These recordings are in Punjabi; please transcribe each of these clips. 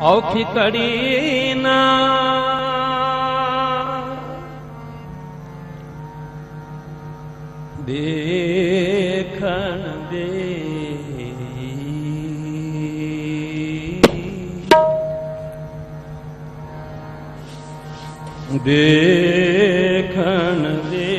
ਔਖੀ ਕੜੀ ਨਾ। ਦੇਖਣ ਦੇ। ਦੇਖਣ ਦੇ।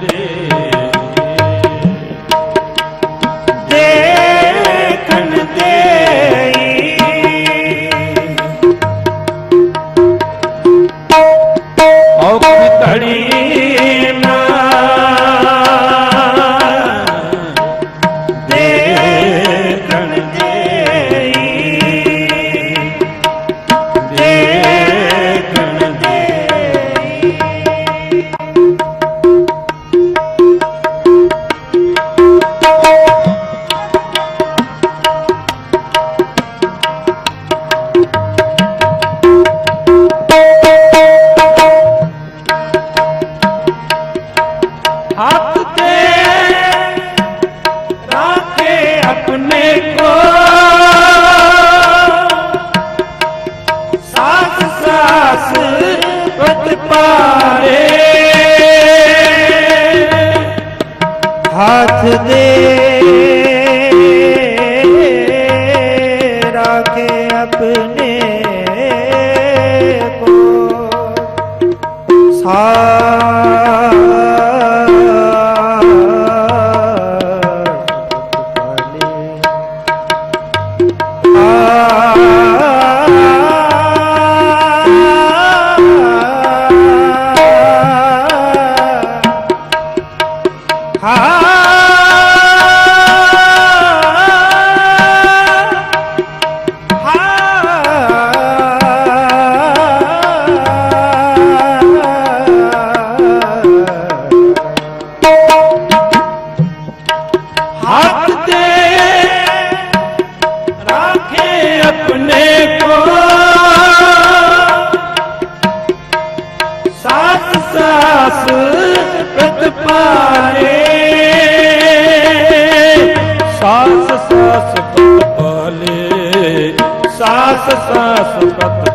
ਦੇਖਣ ਹੱਥ ਤੇ ਰਾਖੇ ਆਪਣੇ ਕੋ ਸਾਸ ਸਾਸ ਵਤ ਪਾਰੇ ਹੱਥ ਦੇ ਰਾਖੇ ਆਪਣੇ ਕੋ ਹੱਥ ਰਾਖੇ ਆਪਣੇ ਕੋ ਸਾਸ ਸਾਸ ਪ੍ਰਤ ਪਾਰੇ ਸਾਸ ਸਾਸ ਪ੍ਰਤ ਪਾਲੇ ਸਾਸ ਸਾਸ ਪ੍ਰਤ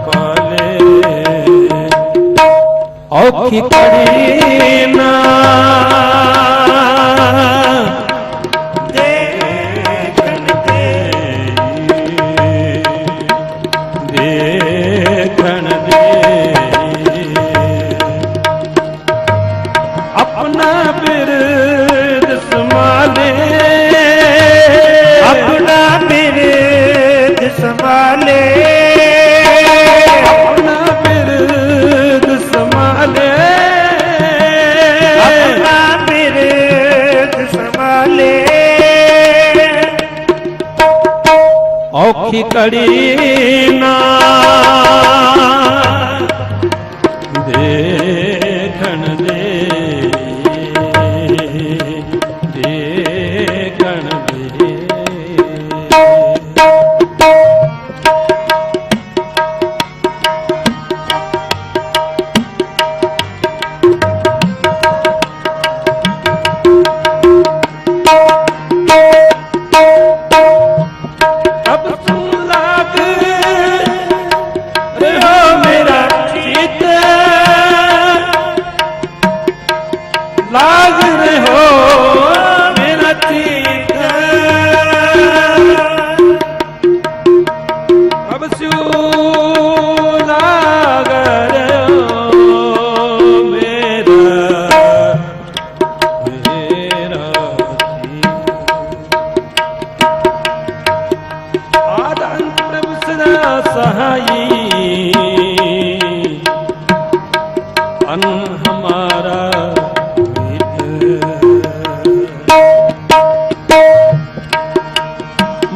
ਔਖੀ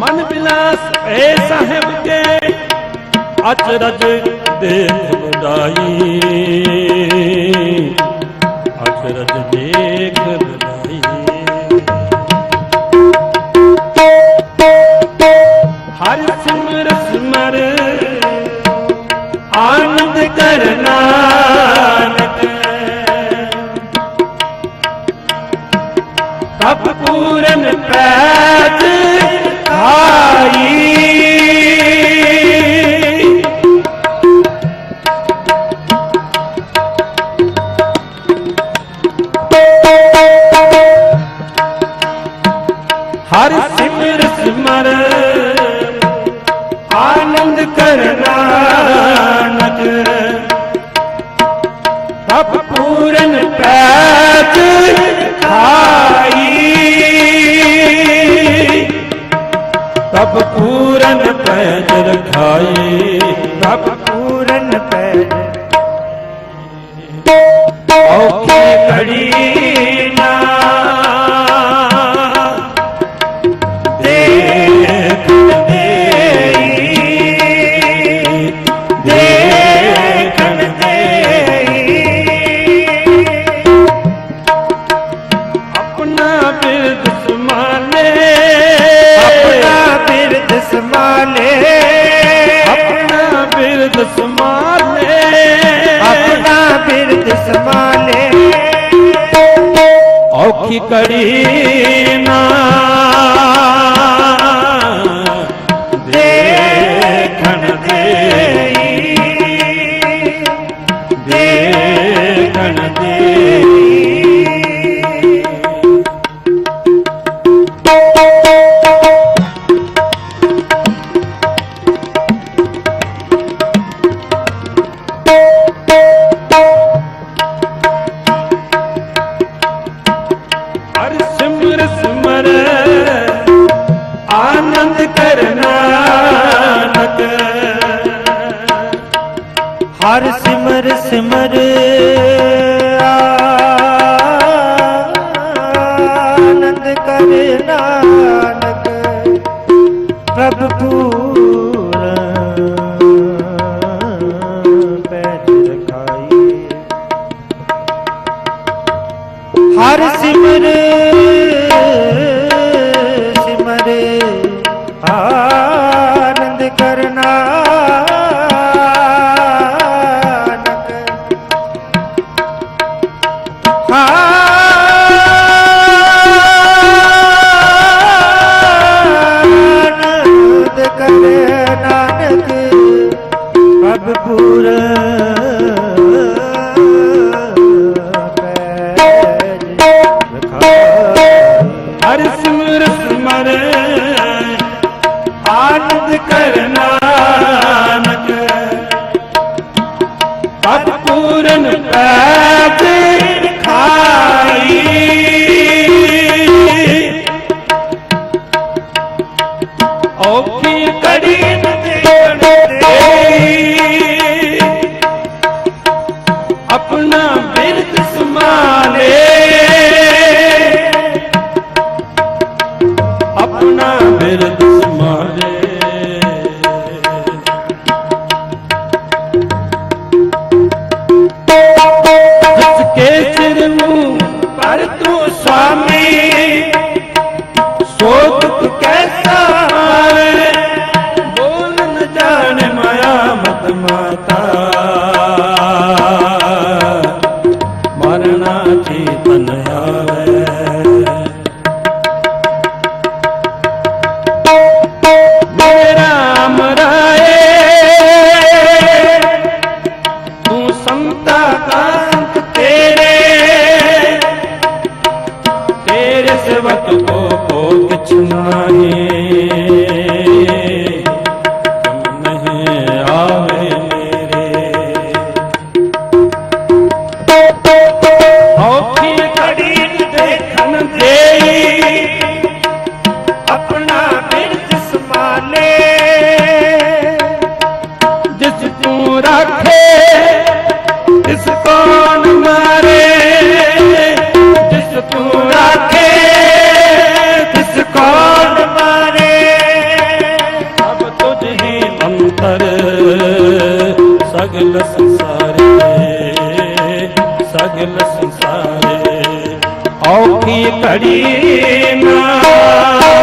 ਮਨ ਬਿਲਾਸ ਏ ਸਾਹਿਬ ਕੇ। ਅਚਰਜ ਦੇਖ ਬੁਲਾਈ ਅਚਰਜ ਦੇਖ ਬੁਲਾਈ ਹਰ ਸਿਮਰ ਸਿਮਰ ਆਨੰਦ ਕਰ ਤਪ ਪੂਰਨ ਪੈਜ ਖਾਈ ਹਰ ਸਿਮਰ ਸਿਮਰ ਆਨੰਦ ਕਰਨਾ ਨਕ ਤਪ ਪੂਰਨ ਪੈਜ ਖਾਈ ਤਪ ਪੂਰਨ ਪੈਜ ਰਖਾਈ ਤਪ ਪੂਰਨ ਪੈਜ। ਔਖੀ ਘੜੀ ਨਾ ਸਮਾਲੇ ਆਪਣਾ ਬਿਰਦ ਸਮਾਲੇ ਔਖੀ ਕੜੀ ਨਾ ਦੇਖਣ ਦੇਈ। ਦੇਖਣ ਸਿਮਰ ਸਿਮਰ ਆਨੰਦ ਕਰਨਾ ਨਕ ਹਰ ਸਿਮਰ ਸਿਮਰ ਪੂਰਨ ਔਖੀ ਘੜੀ ਨਾ।